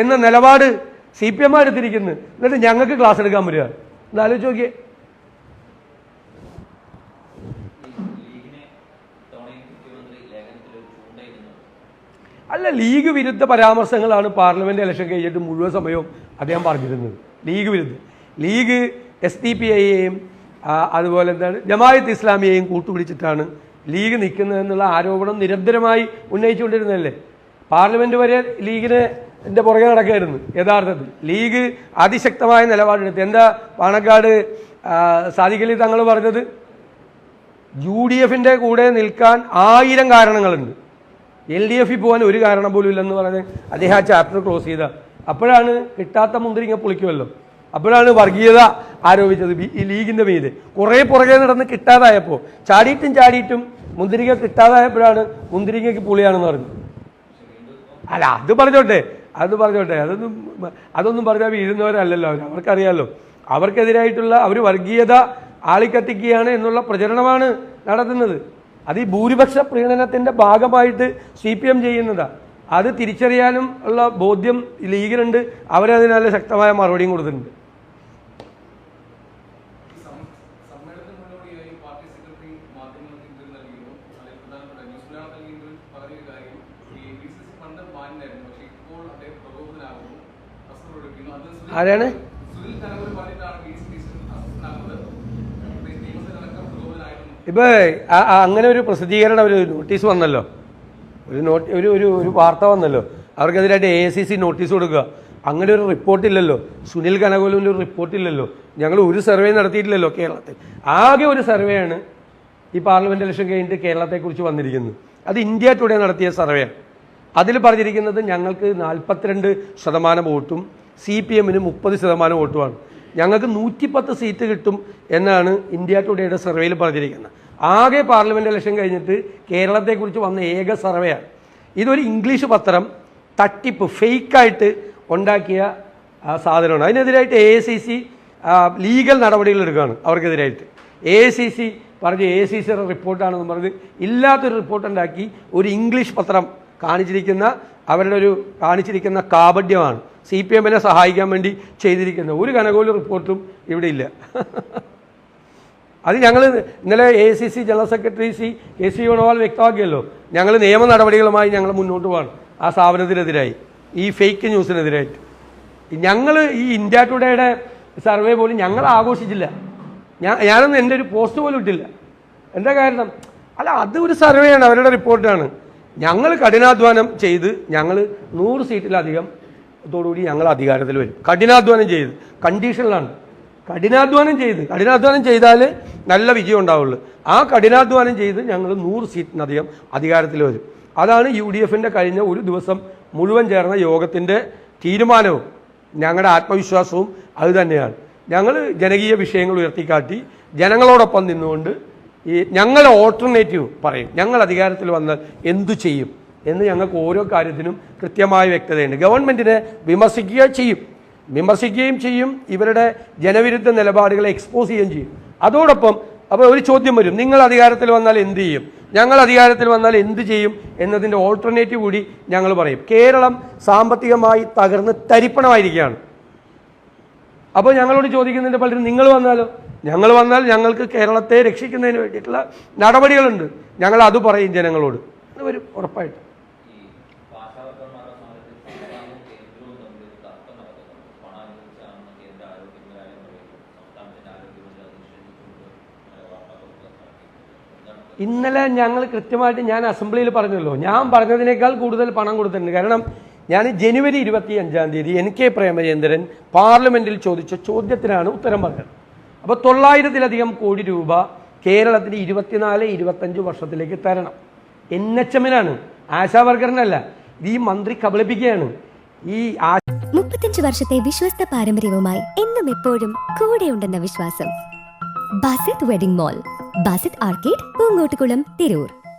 എന്ന നിലപാട് C P M എടുത്തിരിക്കുന്നു. എന്നിട്ട് ഞങ്ങൾക്ക് ക്ലാസ് എടുക്കാൻ വരിക എന്നാലോചിച്ച് നോക്കിയേ. അല്ല ലീഗ് വിരുദ്ധ പരാമർശങ്ങളാണ് പാർലമെന്റ് ഇലക്ഷൻ കഴിഞ്ഞിട്ട് മുഴുവൻ സമയവും അദ്ദേഹം പറഞ്ഞിരുന്നത്. ലീഗ് വിരുദ്ധ. ലീഗ് എസ് ഡി പി ഐയെയും അതുപോലെ എന്താണ് ജമായത്ത് ഇസ്ലാമിയെയും കൂട്ടുപിടിച്ചിട്ടാണ് ലീഗ് നിൽക്കുന്നതെന്നുള്ള ആരോപണം നിരന്തരമായി ഉന്നയിച്ചുകൊണ്ടിരുന്നതല്ലേ? പാർലമെന്റ് വരെ ലീഗിന് എന്റെ പുറകെ നടക്കുകയായിരുന്നു യഥാർത്ഥത്തിൽ. ലീഗ് അതിശക്തമായ നിലപാടെടുത്ത്. എന്താ പാണക്കാട് സാദിഖലി തങ്ങൾ പറഞ്ഞത്? യു ഡി എഫിന്റെ കൂടെ നിൽക്കാൻ ആയിരം കാരണങ്ങളുണ്ട്. എൽ ഡി എഫിൽ പോകാൻ ഒരു കാരണം പോലും ഇല്ലെന്ന് പറഞ്ഞ് അദ്ദേഹം ആ ചാപ്റ്റർ ക്ലോസ് ചെയ്ത. അപ്പോഴാണ് കിട്ടാത്ത മുന്തിരിങ്ങ പൊളിക്കുമല്ലോ. അപ്പോഴാണ് വർഗീയത ആരോപിച്ചത് ഈ ലീഗിന്റെ മീത്. കുറേ പുറകെ നടന്ന് കിട്ടാതായപ്പോൾ ചാടിയിട്ടും ചാടിയിട്ടും മുന്തിരിങ്ങ കിട്ടാതായപ്പോഴാണ് മുന്തിരിങ്ങയ്ക്ക് പുളിയാണെന്ന് പറഞ്ഞു അല്ല അത് പറഞ്ഞോട്ടെ. അത് പറഞ്ഞോട്ടെ അതൊന്നും അതൊന്നും പറഞ്ഞാൽ വീഴുന്നവരല്ലല്ലോ അവർ അവർക്കറിയാമല്ലോ അവർക്കെതിരായിട്ടുള്ള അവർ വർഗീയത ആളിക്കത്തിക്കുകയാണ് എന്നുള്ള പ്രചരണമാണ് നടത്തുന്നത്. അത് ഈ ഭൂരിപക്ഷ പ്രീണനത്തിന്റെ ഭാഗമായിട്ട് സി പി എം ചെയ്യുന്നതാണ് അത് തിരിച്ചറിയാനും ഉള്ള ബോധ്യം ലീഗിനുണ്ട് അവരതിനുള്ള ശക്തമായ മറുപടിയും കൊടുത്തിട്ടുണ്ട്. ഫണ്ട് മാന്യനായിരുന്നു ആരാണ്? ഇപ്പൊ ഇപ്പോൾ അങ്ങനെ ഒരു പ്രസിദ്ധീകരണം ഒരു നോട്ടീസ് വന്നല്ലോ. ഒരു നോട്ട് ഒരു ഒരു ഒരു വാർത്ത വന്നല്ലോ. അവർക്കെതിരായിട്ട് എ സി സി നോട്ടീസ് കൊടുക്കുക. അങ്ങനെ ഒരു റിപ്പോർട്ടില്ലല്ലോ സുനിൽ കനകോലിന്റെ ഒരു റിപ്പോർട്ടില്ലല്ലോ ഞങ്ങൾ ഒരു സർവേ നടത്തിയിട്ടില്ലല്ലോ കേരളത്തിൽ. ആകെ ഒരു സർവേയാണ് ഈ പാർലമെന്റ് ഇലക്ഷൻ കഴിഞ്ഞിട്ട് കേരളത്തെക്കുറിച്ച് വന്നിരിക്കുന്നത്. അത് ഇന്ത്യ ടുഡേ നടത്തിയ സർവേയാണ് അതിൽ പറഞ്ഞിരിക്കുന്നത് ഞങ്ങൾക്ക് നാൽപ്പത്തിരണ്ട് ശതമാനം വോട്ടും സി പി എമ്മിന് മുപ്പത് ശതമാനം വോട്ടുമാണ്. ഞങ്ങൾക്ക് നൂറ്റിപ്പത്ത് സീറ്റ് കിട്ടും എന്നാണ് ഇന്ത്യ ടുഡേയുടെ സർവേയിൽ പറഞ്ഞിരിക്കുന്നത്. ആകെ പാർലമെന്റ് ഇലക്ഷൻ കഴിഞ്ഞിട്ട് കേരളത്തെക്കുറിച്ച് വന്ന ഏക സർവേയാണ്. ഇതൊരു ഇംഗ്ലീഷ് പത്രം തട്ടിപ്പ് ഫേക്കായിട്ട് ഉണ്ടാക്കിയ സാധനമാണ്. അതിനെതിരായിട്ട് എ സി സി ലീഗൽ നടപടികൾ എടുക്കുകയാണ് അവർക്കെതിരായിട്ട്. എ സി സി പറഞ്ഞ് എ സി സിയുടെ റിപ്പോർട്ടാണെന്ന് പറഞ്ഞ് ഇല്ലാത്തൊരു റിപ്പോർട്ട് ഉണ്ടാക്കി ഒരു ഇംഗ്ലീഷ് പത്രം കാണിച്ചിരിക്കുന്ന അവരുടെ ഒരു കാണിച്ചിരിക്കുന്ന കാപഡ്യമാണ് സി പി എമ്മിനെ സഹായിക്കാൻ വേണ്ടി ചെയ്തിരിക്കുന്ന ഒരു കനകോൽ റിപ്പോർട്ടും ഇവിടെ ഇല്ല. അത് ഞങ്ങൾ ഇന്നലെ A C C general secretary C K C Venugopal വ്യക്തമാക്കിയല്ലോ. ഞങ്ങൾ നിയമ നടപടികളുമായി ഞങ്ങൾ മുന്നോട്ട് പോകണം ആ സ്ഥാപനത്തിനെതിരായി. ഈ ഫേക്ക് ന്യൂസിനെതിരായിട്ട് ഞങ്ങൾ ഈ ഇന്ത്യ ടുഡേയുടെ സർവേ പോലും ഞങ്ങൾ ആഘോഷിച്ചില്ല. ഞാൻ ഞാനൊന്നും എന്റെ ഒരു പോസ്റ്റ് പോലും ഇട്ടില്ല. എന്താ കാരണം? അല്ല അത് ഒരു സർവേയാണ് അവരുടെ റിപ്പോർട്ടാണ് ഞങ്ങൾ കഠിനാധ്വാനം ചെയ്ത് ഞങ്ങൾ നൂറ് സീറ്റിലധികം ഇതോടുകൂടി ഞങ്ങൾ അധികാരത്തിൽ വരും. കഠിനാധ്വാനം ചെയ്ത് കണ്ടീഷനിലാണ് കഠിനാധ്വാനം ചെയ്ത് കഠിനാധ്വാനം ചെയ്താൽ നല്ല വിജയം ഉണ്ടാവുള്ളൂ. ആ കഠിനാധ്വാനം ചെയ്ത് ഞങ്ങൾ നൂറ് സീറ്റിനധികം അധികാരത്തിൽ വരും. അതാണ് യു ഡി എഫിന്റെ കഴിഞ്ഞ ഒരു ദിവസം മുഴുവൻ ചേർന്ന യോഗത്തിന്റെ തീരുമാനവും. ഞങ്ങളുടെ ആത്മവിശ്വാസവും അതുതന്നെയാണ് ഞങ്ങൾ ജനകീയ വിഷയങ്ങൾ ഉയർത്തിക്കാട്ടി ജനങ്ങളോടൊപ്പം നിന്നുകൊണ്ട് ഈ ഞങ്ങൾ ഓൾട്ടർനേറ്റീവ് പറയും. ഞങ്ങൾ അധികാരത്തിൽ വന്നാൽ എന്തു ചെയ്യും? എന്ന് ഞങ്ങൾക്ക് ഓരോ കാര്യത്തിനും കൃത്യമായ വ്യക്തതയുണ്ട്. ഗവൺമെന്റിനെ വിമർശിക്കുക ചെയ്യും. വിമർശിക്കുകയും ചെയ്യും. ഇവരുടെ ജനവിരുദ്ധ നിലപാടുകളെ എക്സ്പോസ് ചെയ്യുകയും ചെയ്യും. അതോടൊപ്പം അപ്പോൾ ഒരു ചോദ്യം വരും. നിങ്ങൾ അധികാരത്തിൽ വന്നാൽ എന്ത് ചെയ്യും? ഞങ്ങൾ അധികാരത്തിൽ വന്നാൽ എന്ത് ചെയ്യും? എന്നതിന്റെ ഓൾട്ടർനേറ്റീവ് കൂടി ഞങ്ങൾ പറയും. കേരളം സാമ്പത്തികമായി തകർന്ന് തരിപ്പണമായിരിക്കുകയാണ്. അപ്പോൾ ഞങ്ങളോട് ചോദിക്കുന്നതിന്റെ പലരും നിങ്ങൾ വന്നാലോ? ഞങ്ങൾ വന്നാൽ ഞങ്ങൾക്ക് കേരളത്തെ രക്ഷിക്കുന്നതിന് വേണ്ടിയിട്ടുള്ള നടപടികളുണ്ട്. ഞങ്ങൾ അത് പറയും ജനങ്ങളോട്. അത് വരും ഉറപ്പായിട്ട്. ഇന്നലെ ഞങ്ങൾ കൃത്യമായിട്ട് ഞാൻ അസംബ്ലിയിൽ പറഞ്ഞല്ലോ. ഞാൻ പറഞ്ഞതിനേക്കാൾ കൂടുതൽ പണം കൊടുത്തിട്ടുണ്ട്. കാരണം ഞാൻ ജനുവരി ഇരുപത്തി അഞ്ചാം തീയതി എൻ കെ പ്രേമചന്ദ്രൻ പാർലമെന്റിൽ ചോദിച്ച ചോദ്യത്തിനാണ് ഉത്തരം പറഞ്ഞത്. അപ്പോൾ തൊള്ളായിരത്തിലധികം കോടി രൂപ കേരളത്തിന് ഇരുപത്തിനാല് ഇരുപത്തഞ്ച് വർഷത്തിലേക്ക് തരണം. എൻ എച്ച് എമ്മിനാണ്. ആശാവർക്കറിനല്ല. ഈ മന്ത്രി കബളിപ്പിക്കുകയാണ്. ഈ മുപ്പത്തഞ്ച് വർഷത്തെ വിശ്വസ്ത പാരമ്പര്യവുമായി എന്നും എപ്പോഴും കൂടെ ഉണ്ടെന്ന വിശ്വാസം. Basith wedding mall Basith arcade Poonkottukulam Tirur.